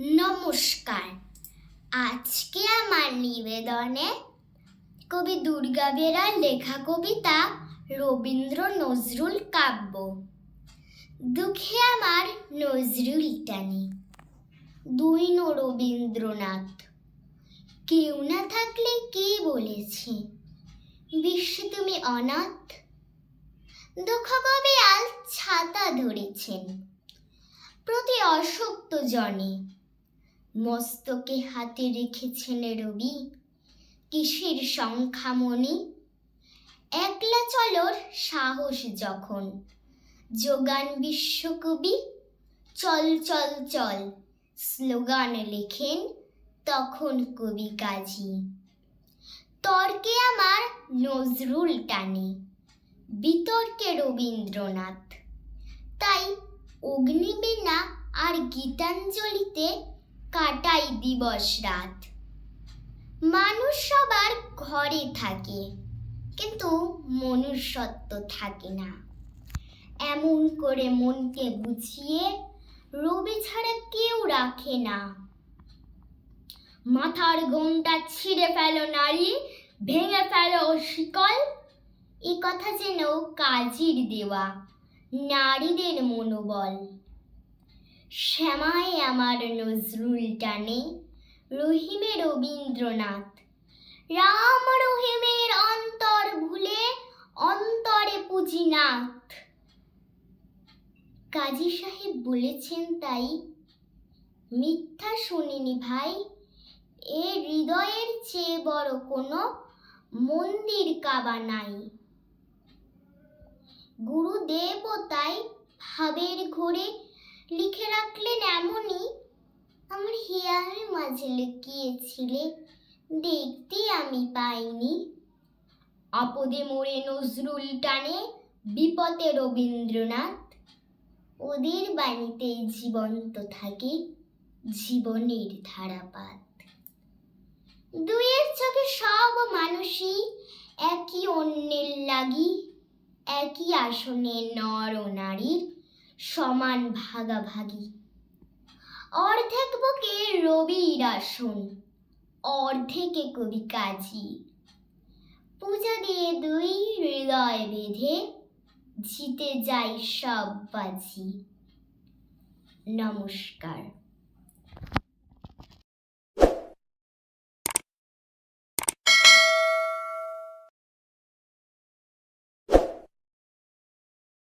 নমস্কার। আজকে আমার নিবেদনে কবি দুর্গা বেরার লেখা কবিতা রবীন্দ্র নজরুল কাব্য। দুঃখে আমার নজরুল টানে। দুই নো রবীন্দ্রনাথ। কেউ না থাকলে কে বলেছে? বিশ্বে তুমি অনাথ। দুঃখ কবি আল ছাতা ধরেছেন? প্রতি অসক্ত জনে। মস্তকে হাতে রেখেছেন রবি। কিসের সংখ্যামণি একলা চলর সাহস যখন। যোগান বিশ্বকবি, চল চল চল, স্লোগান লেখেন তখন কবি কাজী। তর্কে আমার নজরুল টানে, বিতর্কে রবীন্দ্রনাথ। তাই অগ্নিবীণা আর গীতাঞ্জলিতে কাটাই দিবস রাত। মানুষ সবার ঘরে থাকে, কিন্তু মনুষ্যত্ব থাকে না। এমন করে মনকে বুঝিয়ে রবি ছাড়া কেউ রাখে না। মাথার ঘোমটা ছিঁড়ে ফেলো নারী, ভেঙে ফেলো শিকল। এ কথা যেন কাজীর দেওয়া, নারীদের মনোবল। শ্যামায় আমার নজরুল টানে, রহিমে রবীন্দ্রনাথ। রাম রহিমের অন্তর ভুলে অন্তরে পুঁজিনাথ। কাজী সাহেব বলেছেন তাই। মিথ্যা শুনিনি ভাই, এ হৃদয়ের চেয়ে বড় কোনো মন্দির কাবা নাই। গুরুদেবও তাই ভাবের ঘোরে লিখে রাখলেন এমনই। আমার হিয়ার মাঝে লুকিয়েছিলে, দেখতে আমি পাইনি। আপদে মোড়ে নজরুল টানে বিপদে রবীন্দ্রনাথ। ওদের বাণীতেই জীবন্ত থাকে জীবনের ধারাপাত। দুয়ের চোখে সব মানুষই একই অন্যের লাগি, একই আসনে নর ও নারীর সমান ভাগাভাগি। অর্ধেক বুকে রবির আসন, অর্ধেকে কবি কাজী। পূজা দিয়ে দুই হৃদয় বেঁধে জিতে যাই সব বাজি। নমস্কার।